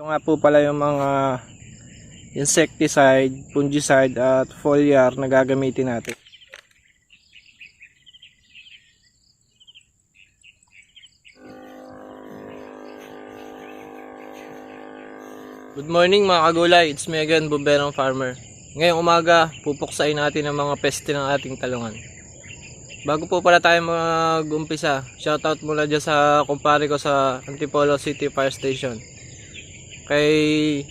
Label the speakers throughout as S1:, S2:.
S1: Ito nga po pala yung mga insecticide, fungicide at foliar na gagamitin natin. Good morning mga kagulay, it's me again, Bumberong Farmer. Ngayong umaga, pupuksain natin ang mga peste ng ating talungan. Bago po pala tayo mag-umpisa, shoutout muna dyan sa kumpare ko sa Antipolo City Fire Station. Kay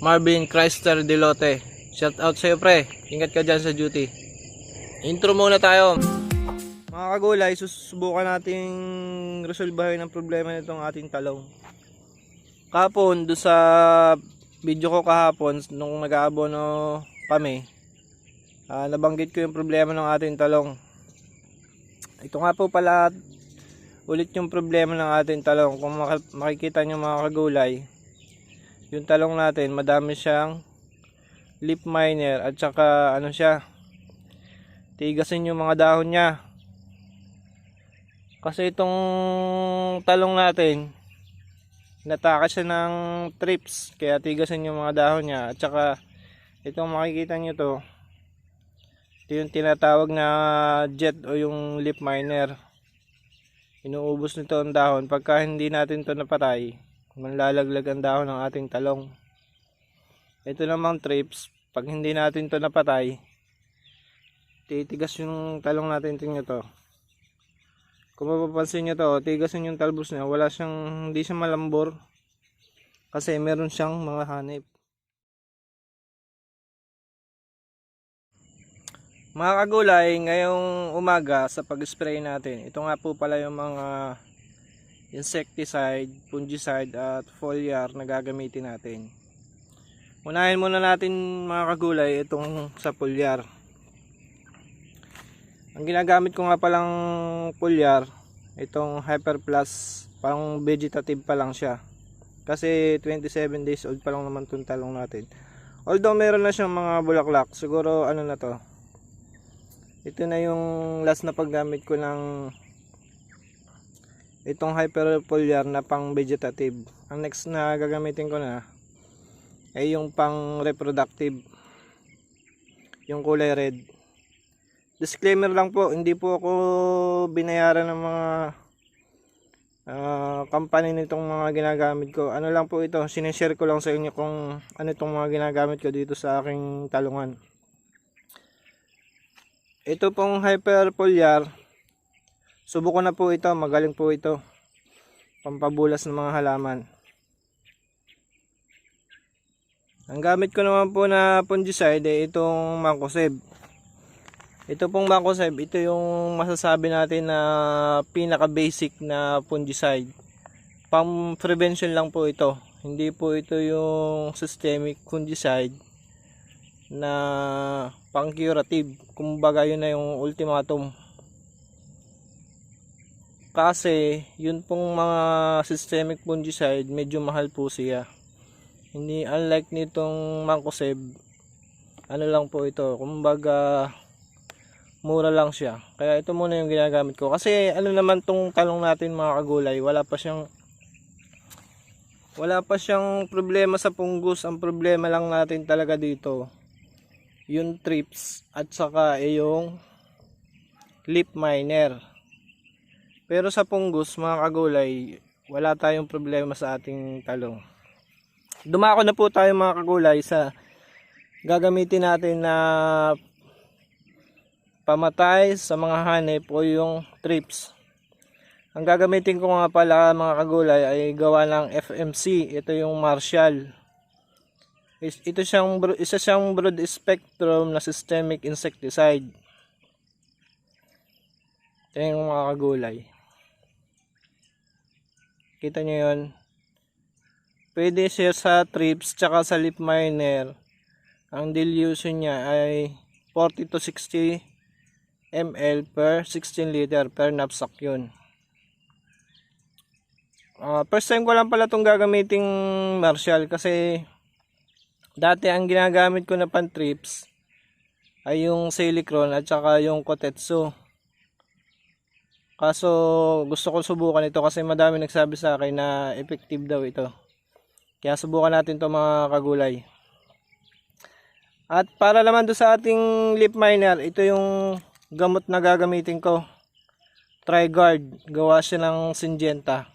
S1: Marvin Chrysler Delote. Shoutout sa'yo pre, ingat ka dyan sa duty. Intro muna tayo. Mga kagulay, susubukan nating resolbahin ang problema nitong ating talong. Kahapon, doon sa video ko kahapon, nung nag-aabono kami, ah, nabanggit ko yung problema ng ating talong. Ito nga po pala ulit yung problema ng ating talong. Kung makikita nyo mga kagulay, yung talong natin, madami siyang leaf miner at saka ano siya, tigasin yung mga dahon niya. Kasi itong talong natin, nataka siya ng trips, kaya tigasin yung mga dahon niya. At saka, itong makikita nyo to, ito yung tinatawag na jet o yung leaf miner. Inuubos nito ang dahon. Pagka hindi natin to napatay, manlalaglag ang dahon ng ating talong. Ito namang trips, pag hindi natin to napatay, titigas yung talong natin. Tingnan to. Kung mapapansin nyo to, tigasin yung talbos niya. Wala siyang, hindi siya malambor. Kasi meron siyang mga hanip. Mga kagulay, ngayong umaga sa pag-spray natin, ito nga po pala yung mga insecticide, fungicide at foliar na gagamitin natin. Unahin muna natin mga kagulay itong sa foliar. Ang ginagamit ko nga palang foliar, itong Hyper Plus, pang vegetative pa lang siya. Kasi 27 days old pa lang naman itong talong natin. Although meron na siyang mga bulaklak, siguro ano na to, ito na yung last na paggamit ko ng itong hyperfoliar na pang vegetative. Ang next na gagamitin ko na ay yung pang reproductive. Yung kulay red. Disclaimer lang po, hindi po ako binayaran ng mga ah, company nitong mga ginagamit ko. Ano lang po ito, sinishare ko lang sa inyo kung ano itong mga ginagamit ko dito sa aking talungan. Ito pong hyperfoliar, subo ko na po ito, magaling po ito. Pampabulas ng mga halaman. Ang gamit ko naman po na fungicide ay itong Mancozeb. Ito pong Mancozeb, ito yung masasabi natin na pinaka basic na fungicide. Pang prevention lang po ito. Hindi po ito yung systemic fungicide na pang curative. Kumbaga yun na yung ultimatum. Kasi yun pong mga systemic fungicide medyo mahal po siya. Hindi unlike nitong Mancozeb, ano lang po ito, kumbaga mura lang siya. Kaya ito muna yung ginagamit ko. Kasi ano naman tong talong natin mga kagulay, wala pa siyang wala pa siyang problema sa punggos. Ang problema lang natin talaga dito, yung trips at saka eh, yung leaf miner. Pero sa punggos mga kagulay, wala tayong problema sa ating talong. Dumako na po tayo mga kagulay sa gagamitin natin na pamatay sa mga hanip o yung trips. Ang gagamitin ko nga pala mga kagulay ay gawa ng FMC. Ito yung Marshall. Ito siyang isa siyang broad spectrum na systemic insecticide. Ito yung mga kagulay. Kita nyo yun? Pwede siya sa trips tsaka sa leaf miner. Ang dilution niya ay 40 to 60 ml per 16 liter per knapsack yun. Ah, first time ko lang pala itong gagamiting Marshall kasi dati ang ginagamit ko na pan trips ay yung Silicron at saka yung Kotetsu. Kaso gusto ko subukan ito kasi madami nagsabi sa akin na effective daw ito. Kaya subukan natin to mga kagulay. At para naman do sa ating lip miner, ito yung gamot na gagamitin ko. Triguard. Gawa siya ng Syngenta.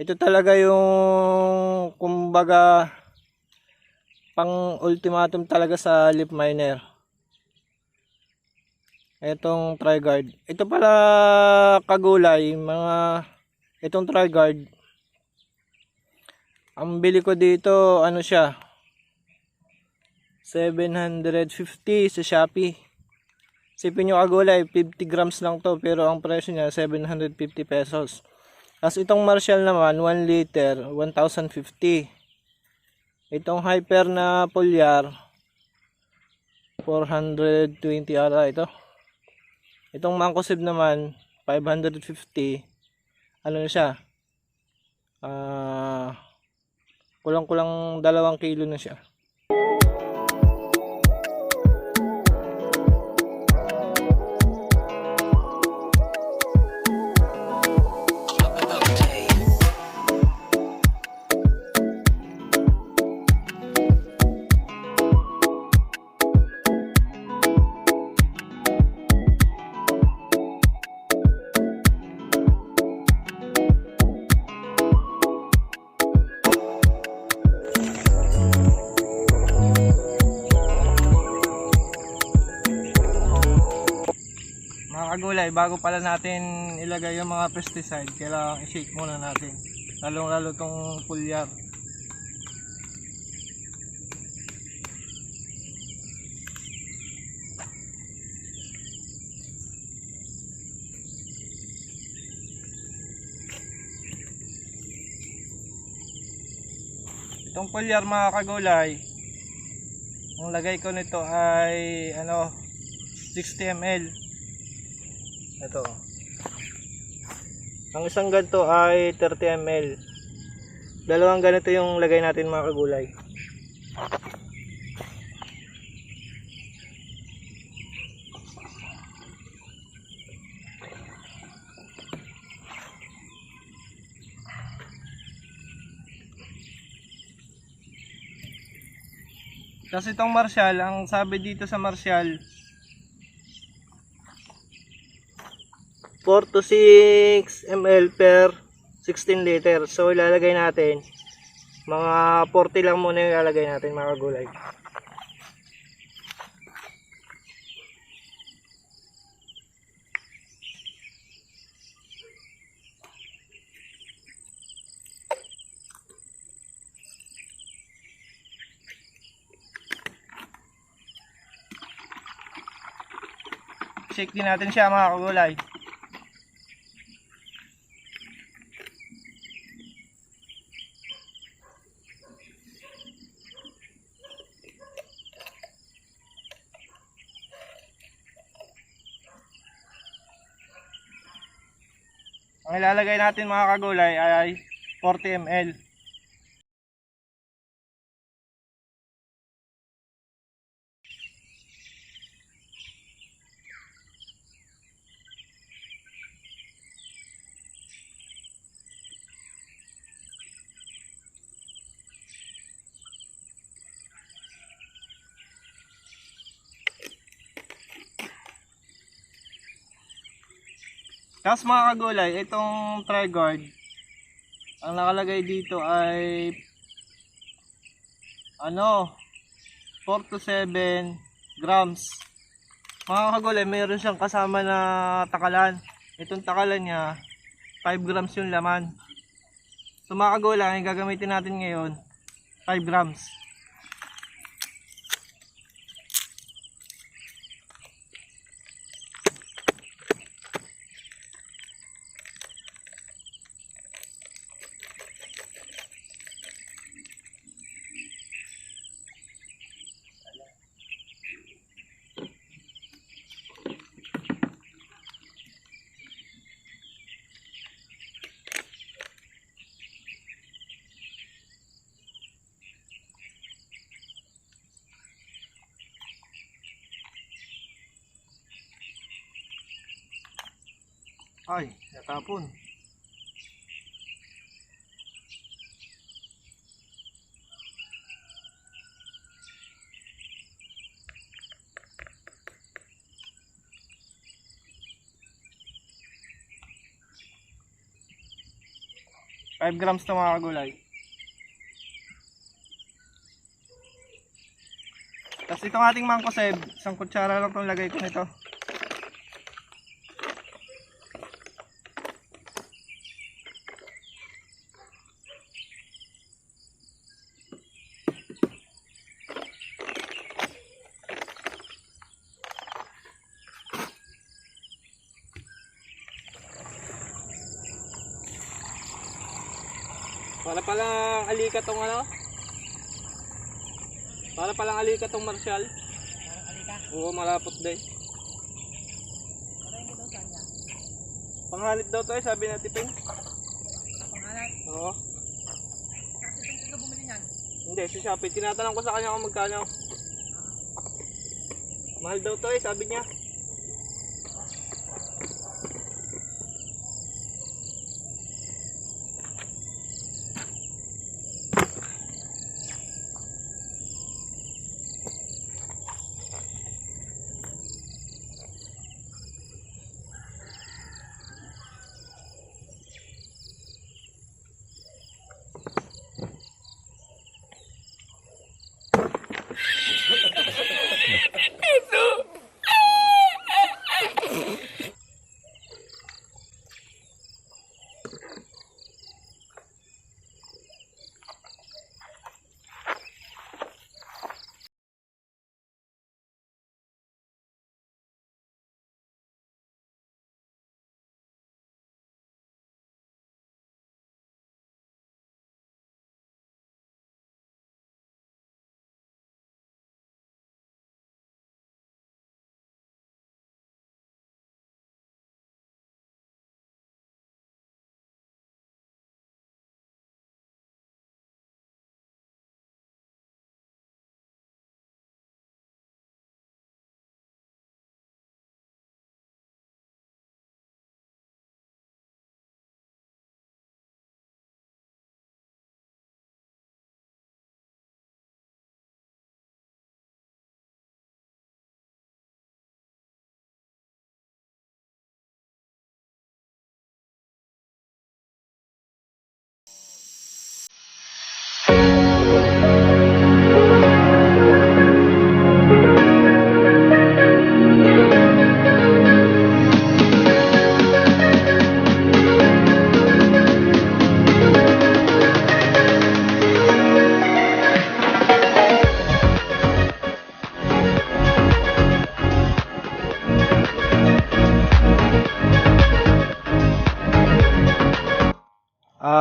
S1: Ito talaga yung kumbaga pang ultimatum talaga sa lip miner. Itong Triguard. Ito pala kagulay, mga itong Triguard. Ang bili ko dito, ano siya? 750 sa Shopee. Sipin nyo kagulay, 50 grams lang to pero ang presyo niya 750 pesos. Tapos itong Marshall naman, 1 liter, 1,050. Itong Hyper na Polyar, 420 ata ito. Itong Mancosib naman, 550. Ano na siya? Ah, kulang-kulang dalawang kilo na siya. Mga kagulay, bago pala natin ilagay yung mga pesticide, kailangan i-shake muna natin. Lalong lalo tong pulyar. Itong pulyar mga kagulay, ang lagay ko nito ay ano 60 ml. Ito. Ang isang ganito ay 30 ml. Dalawang ganito yung lagay natin mga kagulay. Kasi itong Marshall, ang sabi dito sa Marshall, 4 to 6 ml per 16 liter. So ilalagay natin mga 40 lang muna yung ilalagay natin mga gulay. Shake din natin siya mga kagulay. Ang ilalagay natin mga kagulay ay 40 ml. Tapos mga kagulay, itong Triguard, ang nakalagay dito ay ano, 4 to 7 grams. Mga kagulay, mayroon siyang kasama na takalan. Itong takalan niya, 5 grams yung laman. So mga kagulay, ang gagamitin natin ngayon, 5 grams. Ay, natapon. Five grams na mga kagulay. Tapos itong ating mangkoseb, isang kutsara lang itong lagay ko nito. Para palang alika tong ano? Para palang alika tong Marshall. Oo, malapot din. Panghalit daw to eh, sabi na tiping.
S2: Pangalan.
S1: Oo.
S2: Kasi saan ka bumili niyan?
S1: Hindi, si Shopee. Tinatanong ko sa kanya kung magkano. Mahal daw to eh, sabi niya.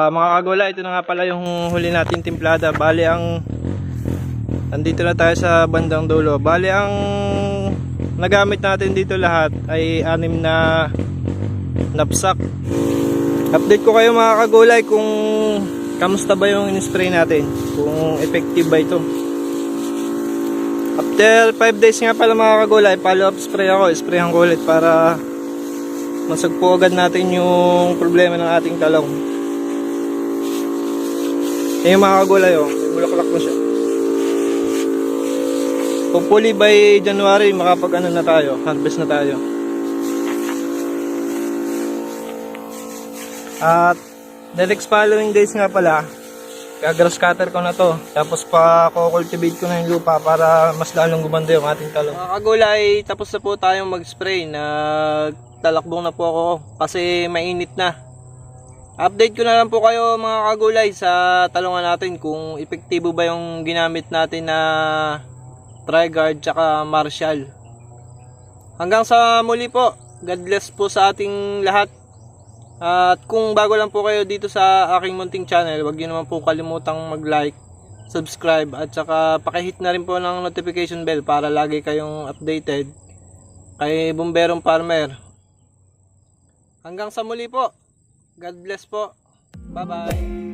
S1: Mga kagola, ito na nga pala yung huli natin timplada. Bali ang Nandito na tayo sa bandang dulo. Bali ang nagamit natin dito lahat ay anim na napsak. Update ko kayo mga kagulay kung kamusta ba yung in-spray natin. Kung effective ba ito. After 5 days nga pala mga kagulay, follow up spray ako. Sprayan ko ulit para masagpo agad natin yung problema ng ating talong. Yan yung mga kagulay oh. Bulaklak na siya. Hopefully by January makapag ano na tayo, harvest na tayo. At the next following days nga pala, gagrass cutter ko na to. Tapos pa cultivate ko na yung lupa para mas lalong gumanda yung ating talong. Mga kagulay, tapos na po tayong mag-spray. Nagtalakbong na po ako kasi mainit na. Update ko na lang po kayo mga kagulay sa talungan natin kung epektibo ba yung ginamit natin na Triguard tsaka Marshall. Hanggang sa muli po. God bless po sa ating lahat. At kung bago lang po kayo dito sa aking munting channel, huwag niyo naman po kalimutang mag-like, subscribe at saka pakihit na rin po ng notification bell para lagi kayong updated kay Bomberong Farmer. Hanggang sa muli po. God bless po. Bye-bye.